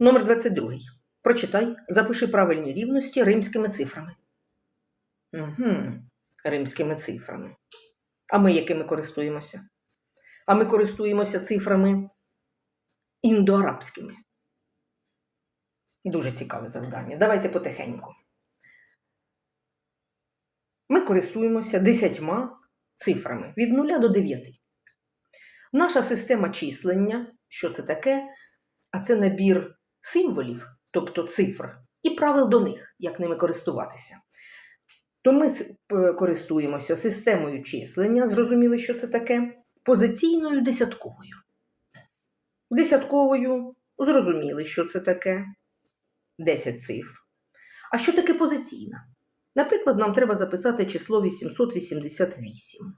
Номер 22. Прочитай, запиши правильні рівності римськими цифрами. Угу. Римськими цифрами. А ми якими користуємося? А ми користуємося цифрами індоарабськими. Дуже цікаве завдання. Давайте потихеньку. Ми користуємося десятьма цифрами від 0 до 9. Наша система числення, що це таке? А це набір символів, тобто цифр, і правил до них, як ними користуватися. То ми користуємося системою числення, зрозуміли, що це таке, позиційною десятковою. Десятковою зрозуміли, що це таке 10 цифр. А що таке позиційна? Наприклад, нам треба записати число 888.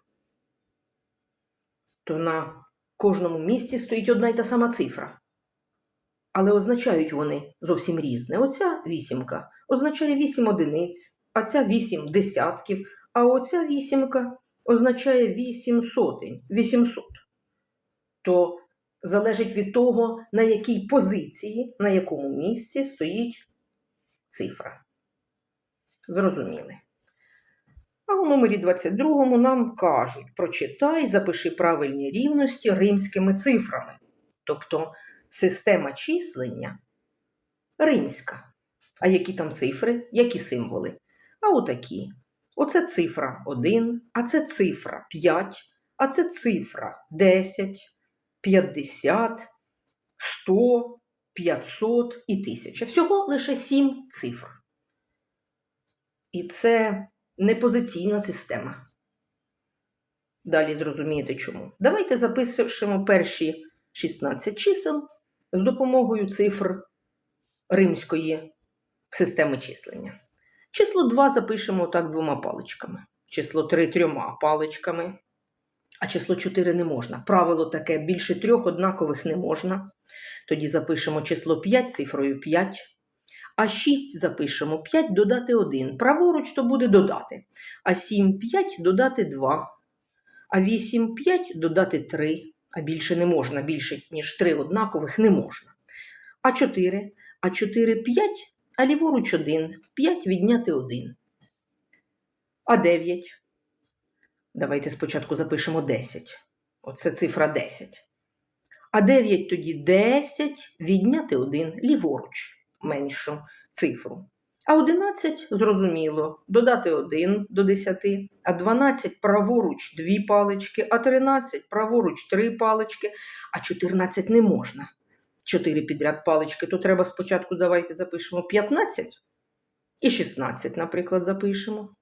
То на кожному місці стоїть одна й та сама цифра. Але означають вони зовсім різне. Оця вісімка означає 8 одиниць, а ця 8 десятків, а оця вісімка означає 8 сотень, 800. То залежить від того, на якій позиції, на якому місці стоїть цифра. Зрозуміли. Номері 22 нам кажуть: прочитай, запиши правильні рівності римськими цифрами. Тобто система числення римська. А які там цифри, які символи? А отакі. Оце цифра 1, а це цифра 5, а це цифра 10, 50, 100, 500 і 1000. Всього лише 7 цифр. І це не позиційна система. Далі зрозумієте чому. Давайте запишемо перші 16 чисел з допомогою цифр римської системи числення. Число 2 запишемо так двома паличками, число 3 трьома паличками, а число 4 не можна. Правило таке: більше трьох однакових не можна. Тоді запишемо число 5 цифрою 5. А 6 запишемо 5 додати 1. Праворуч то буде додати. А 7 5 додати 2. А 8 5 додати 3. А більше не можна, більше, ніж 3 однакових не можна. А 4. А 4 5, а ліворуч 1. 5 відняти 1. А 9. Давайте спочатку запишемо 10. Оце цифра 10. А 9 тоді 10 відняти 1 ліворуч меншу цифру. А 11, зрозуміло, додати 1 до 10, а 12 праворуч 2 палички, а 13 праворуч 3 палички, а 14 не можна. 4 підряд палички, то треба спочатку давайте запишемо 15 і 16, наприклад, запишемо.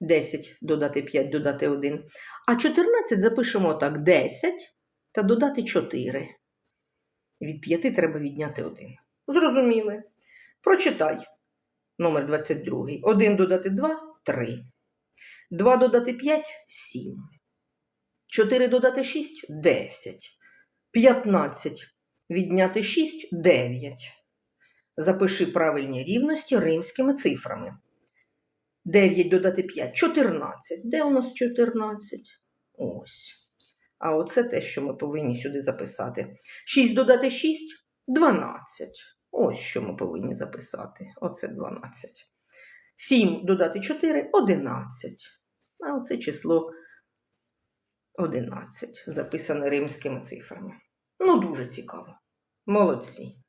10 додати 5, додати 1. А 14 запишемо так 10 та додати 4. Від 5 треба відняти 1. Зрозуміли. Прочитай. Номер 22. 1 додати 2 3. 2 додати 5 7. 4 додати 6 10. 15. Відняти 6 9. Запиши правильні рівності римськими цифрами. 9 додати 5 14. Де у нас 14? Ось. А оце те, що ми повинні сюди записати. 6 додати 6 12. Ось що ми повинні записати. Оце 12. 7 додати 4 11. А оце число 11, записане римськими цифрами. Ну, дуже цікаво. Молодці.